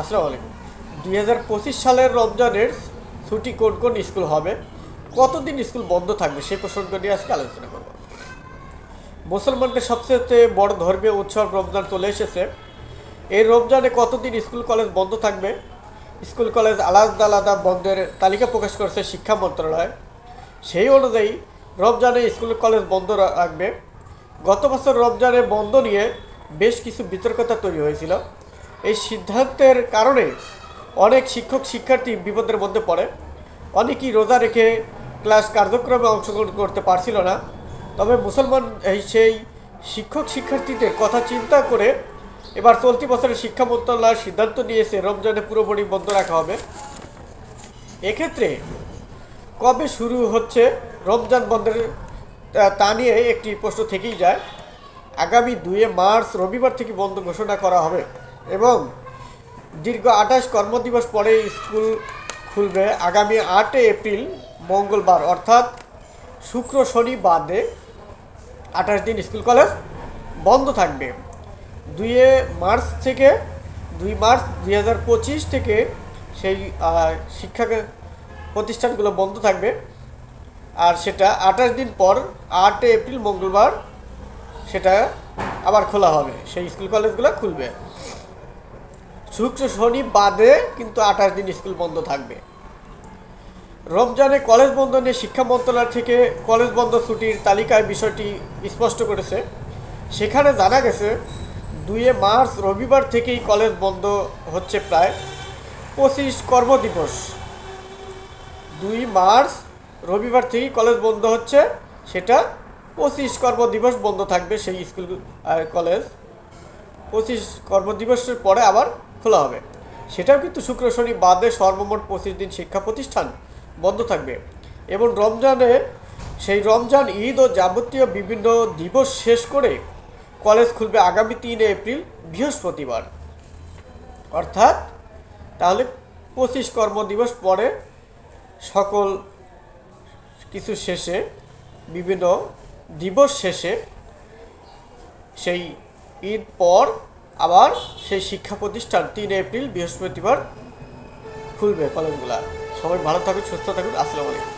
আসসালামু আলাইকুম। দুই হাজার পঁচিশ সালের রমজানের ছুটি কোন কোন স্কুল হবে? কতদিন স্কুল বন্ধ থাকবে? সেই প্রসঙ্গ নিয়ে আজকে আলোচনা করব। মুসলমানদের সবচেয়ে বড় ধর্মীয় উৎসব রমজান চলে এসেছে। এই রমজানে কতদিন স্কুল কলেজ বন্ধ থাকবে? স্কুল কলেজ আলাদা আলাদা বন্ধের তালিকা প্রকাশ করেছে শিক্ষা মন্ত্রণালয়। সেই অনুযায়ী রমজানে স্কুল কলেজ বন্ধ রাখবে। গত বছর রমজানে বন্ধ নিয়ে বেশ কিছু বিতর্কতা তৈরি হয়েছিল। এই সিদ্ধান্তের কারণে অনেক শিক্ষক শিক্ষার্থী বিপদের মধ্যে পড়ে। অনেকেই রোজা রেখে ক্লাস কার্যক্রমে অংশগ্রহণ করতে পারছিল না। তবে মুসলমান সেই শিক্ষক শিক্ষার্থীদের কথা চিন্তা করে এবার চলতি বছরের শিক্ষা মন্ত্রণালয় সিদ্ধান্ত নিয়েছে রমজানে পুরোপুরি বন্ধ রাখা হবে। এক্ষেত্রে কবে শুরু হচ্ছে রমজান বন্ধের, তা- তা নিয়ে একটি প্রশ্ন থেকেই যায়। আগামী দুয়ে মার্চ রবিবার থেকে বন্ধ ঘোষণা করা হবে। এবং দীর্ঘ আঠাশ কর্মদিবস পরে স্কুল খুলবে আগামী আটই এপ্রিল মঙ্গলবার, অর্থাৎ শুক্র, শনি বাদে আঠাশ দিন স্কুল কলেজ বন্ধ থাকবে। দুইয়ে মার্চ থেকে, দুই মার্চ দুই হাজার পঁচিশ থেকে সেই শিক্ষা প্রতিষ্ঠানগুলো বন্ধ থাকবে। আর সেটা আঠাশ দিন পর আটই এপ্রিল মঙ্গলবার সেটা আবার খোলা হবে। সেই স্কুল কলেজগুলো খুলবে। শুক্র শনি বাদে কিন্তু আঠাশ দিন স্কুল বন্ধ থাকবে। রমজানে কলেজ বন্ধ নিয়ে শিক্ষা মন্ত্রণালয় থেকে কলেজ বন্ধ ছুটির তালিকায় বিষয়টি স্পষ্ট করেছে। সেখানে জানা গেছে, দুইয়ে মার্চ রবিবার থেকেই কলেজ বন্ধ হচ্ছে প্রায় পঁচিশ কর্মদিবস। দুই মার্চ রবিবার থেকেই কলেজ বন্ধ হচ্ছে, সেটা পঁচিশ কর্মদিবস বন্ধ থাকবে সেই স্কুল কলেজ। পঁচিশ কর্মদিবসের পরে আবার খোলা হবে। সেটাও কিন্তু শুক্র শনি বাদে সর্বমোট পঁচিশ দিন শিক্ষা প্রতিষ্ঠান বন্ধ থাকবে। এবং রমজানে সেই রমজান, ঈদ ও যাবতীয় বিভিন্ন দিবস শেষ করে কলেজ খুলবে আগামী তিন এপ্রিল, বৃহস্পতিবার। অর্থাৎ তাহলে পঁচিশ কর্মদিবস পরে সকল কিছু শেষে, বিভিন্ন দিবস শেষে সেই ঈদ পর আবার সেই শিক্ষা প্রতিষ্ঠান তিন এপ্রিল, বৃহস্পতিবার খুলবে কলেজগুলা। সবাই ভালো থাকুন, সুস্থ থাকুন, আসসালামু আলাইকুম।